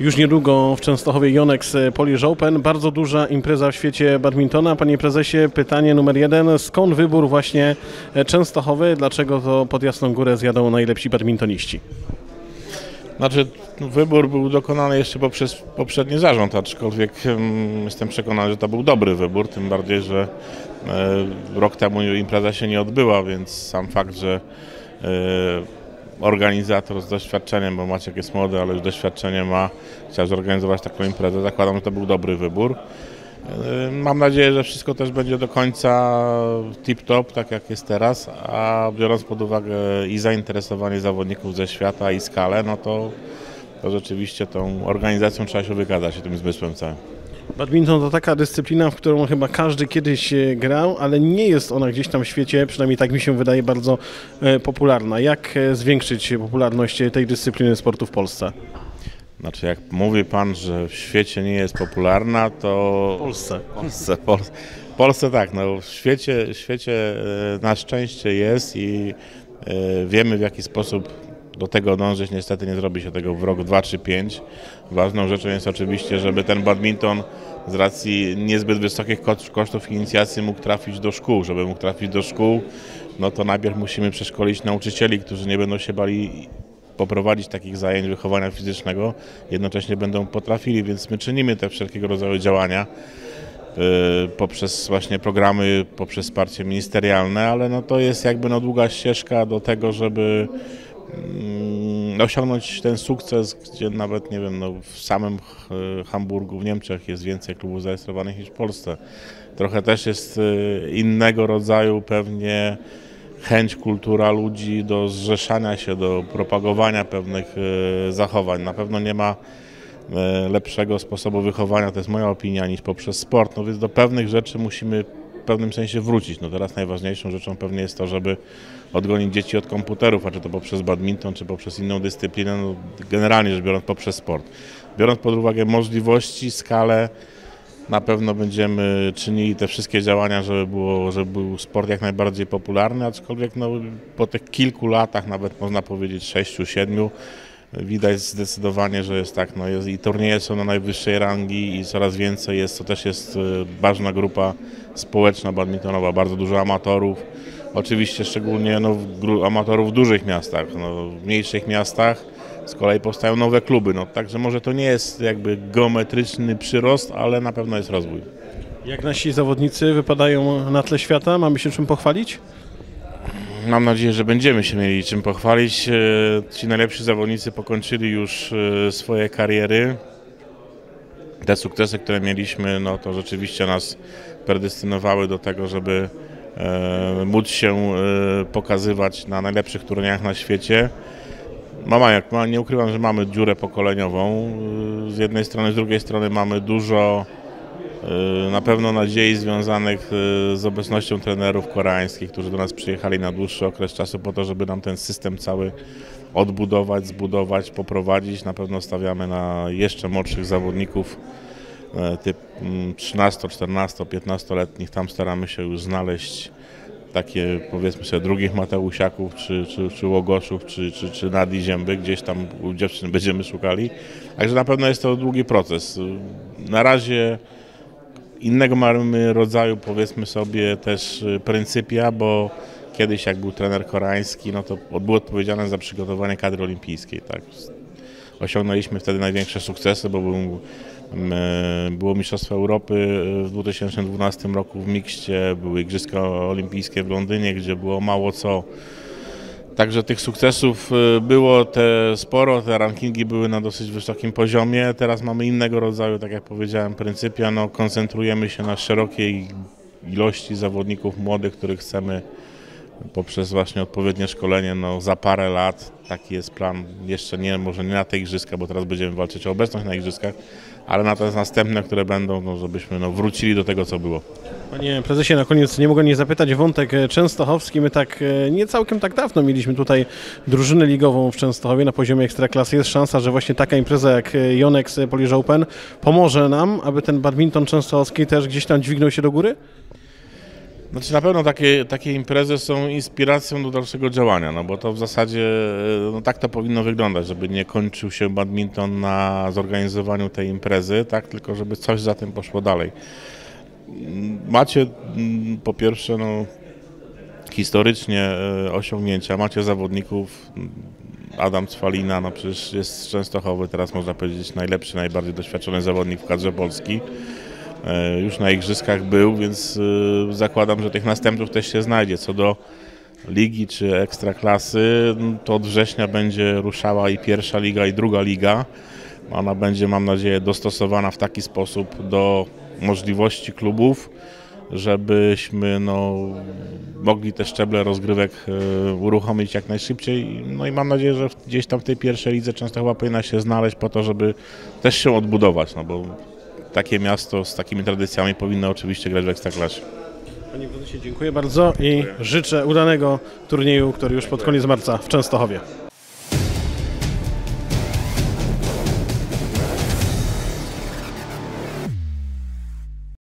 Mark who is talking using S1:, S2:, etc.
S1: Już niedługo w Częstochowie Yonex Polish Open, bardzo duża impreza w świecie badmintona. Panie prezesie, pytanie numer jeden, skąd wybór właśnie Częstochowy, dlaczego to pod Jasną Górę zjadą najlepsi badmintoniści?
S2: Znaczy, wybór był dokonany jeszcze poprzez poprzedni zarząd, aczkolwiek jestem przekonany, że to był dobry wybór, tym bardziej, że e, rok temu impreza się nie odbyła, więc sam fakt, że e, organizator z doświadczeniem, bo Maciek jest młody, ale już doświadczenie ma, chciał zorganizować taką imprezę, zakładam, że to był dobry wybór. E, Mam nadzieję, że wszystko też będzie do końca tip-top, tak jak jest teraz, a biorąc pod uwagę i zainteresowanie zawodników ze świata i skalę, no to, to rzeczywiście tą organizacją trzeba się wykazać tym zmysłem całym.
S1: Badminton to taka dyscyplina, w którą chyba każdy kiedyś e, grał, ale nie jest ona gdzieś tam w świecie, przynajmniej tak mi się wydaje, bardzo e, popularna. Jak e, zwiększyć popularność tej dyscypliny sportu w Polsce?
S2: Znaczy, jak mówi Pan, że w świecie nie jest popularna, to...
S1: W Polsce.
S2: W Polsce, Pol... w Polsce tak, no w świecie, w świecie na szczęście jest i wiemy w jaki sposób do tego dążyć. Niestety nie zrobi się tego w rok, dwa czy pięć. Ważną rzeczą jest oczywiście, żeby ten badminton z racji niezbyt wysokich koszt- kosztów inicjacji mógł trafić do szkół. Żeby mógł trafić do szkół, no to najpierw musimy przeszkolić nauczycieli, którzy nie będą się bali poprowadzić takich zajęć wychowania fizycznego, jednocześnie będą potrafili, więc my czynimy te wszelkiego rodzaju działania y, poprzez właśnie programy, poprzez wsparcie ministerialne, ale no to jest jakby no długa ścieżka do tego, żeby osiągnąć ten sukces, gdzie nawet nie wiem, no w samym y, Hamburgu w Niemczech jest więcej klubów zarejestrowanych niż w Polsce. Trochę też jest y, innego rodzaju pewnie chęć, kultura ludzi do zrzeszania się, do propagowania pewnych e, zachowań. Na pewno nie ma e, lepszego sposobu wychowania, to jest moja opinia, niż poprzez sport. No więc do pewnych rzeczy musimy pewnym sensie wrócić. No teraz najważniejszą rzeczą pewnie jest to, żeby odgonić dzieci od komputerów, a czy to poprzez badminton, czy poprzez inną dyscyplinę, no generalnie rzecz biorąc poprzez sport. Biorąc pod uwagę możliwości, skalę, na pewno będziemy czynili te wszystkie działania, żeby, było, żeby był sport jak najbardziej popularny, aczkolwiek no, po tych kilku latach, nawet można powiedzieć sześciu, siedmiu, widać zdecydowanie, że jest tak, no jest, i turnieje są na najwyższej rangi i coraz więcej jest, to też jest y, ważna grupa społeczna badmintonowa, bardzo dużo amatorów, oczywiście szczególnie no, amatorów w dużych miastach, no, w mniejszych miastach z kolei powstają nowe kluby, no, także może to nie jest jakby geometryczny przyrost, ale na pewno jest rozwój.
S1: Jak nasi zawodnicy wypadają na tle świata? Mamy się czym pochwalić?
S2: Mam nadzieję, że będziemy się mieli czym pochwalić. E, Ci najlepsi zawodnicy pokończyli już e, swoje kariery. Te sukcesy, które mieliśmy, no to rzeczywiście nas predestynowały do tego, żeby e, móc się pokazywać na najlepszych turniejach na świecie. Mama, jak ma, nie ukrywam, że mamy dziurę pokoleniową. Z jednej strony, z drugiej strony mamy dużo na pewno nadziei związanych e, z obecnością trenerów koreańskich, którzy do nas przyjechali na dłuższy okres czasu po to, żeby nam ten system cały odbudować, zbudować, poprowadzić. Na pewno stawiamy na jeszcze młodszych zawodników, e, typ mm, 13, 14, 15-letnich. Tam staramy się już znaleźć takie powiedzmy sobie drugich Mateusiaków, czy, czy, czy Łogoszów, czy, czy, czy Nadi Zięby, gdzieś tam u dziewczyn będziemy szukali. Także na pewno jest to długi proces. Na razie innego mamy rodzaju, powiedzmy sobie, też y, pryncypia, bo kiedyś jak był trener koreański, no to był odpowiedzialny za przygotowanie kadry olimpijskiej. Tak. Osiągnęliśmy wtedy największe sukcesy, bo był, mm, było Mistrzostwo Europy w 2012 roku w Mikście, były Igrzyska Olimpijskie w Londynie, gdzie było mało co Także tych sukcesów y, było te sporo, te rankingi były na dosyć wysokim poziomie. Teraz mamy innego rodzaju, tak jak powiedziałem, pryncypia. No, koncentrujemy się na szerokiej ilości zawodników młodych, których chcemy poprzez właśnie odpowiednie szkolenie no, za parę lat. Taki jest plan. Jeszcze nie, może nie na te igrzyska, bo teraz będziemy walczyć o obecność na igrzyskach, ale na te następne, które będą, no, żebyśmy no, wrócili do tego, co było.
S1: Panie prezesie, na koniec nie mogę nie zapytać wątek e, częstochowski. My tak e, nie całkiem tak dawno mieliśmy tutaj drużynę ligową w Częstochowie na poziomie ekstraklasy. Jest szansa, że właśnie taka impreza jak e, Yonex Polish Open pomoże nam, aby ten badminton częstochowski też gdzieś tam dźwignął się do góry?
S2: Znaczy na pewno takie, takie imprezy są inspiracją do dalszego działania, no bo to w zasadzie e, no tak to powinno wyglądać, żeby nie kończył się badminton na zorganizowaniu tej imprezy, tak, tylko żeby coś za tym poszło dalej. Mm, Macie mm, po pierwsze no, historycznie e, osiągnięcia, macie zawodników, mm, Adam Cwalina, no przecież jest z Częstochowy, teraz można powiedzieć najlepszy, najbardziej doświadczony zawodnik w kadrze Polski. E, Już na igrzyskach był, więc e, zakładam, że tych następców też się znajdzie. Co do ligi czy ekstraklasy, no, to od września będzie ruszała i pierwsza liga, i druga liga. Ona będzie, mam nadzieję, dostosowana w taki sposób do możliwości klubów, żebyśmy no, mogli te szczeble rozgrywek e, uruchomić jak najszybciej. No i mam nadzieję, że gdzieś tam w tej pierwszej lidze Częstochowa powinna się znaleźć po to, żeby też się odbudować, no bo takie miasto z takimi tradycjami powinno oczywiście grać w Ekstraklasie.
S1: Panie prezesie, dziękuję bardzo i życzę udanego turnieju, który już pod koniec marca w Częstochowie.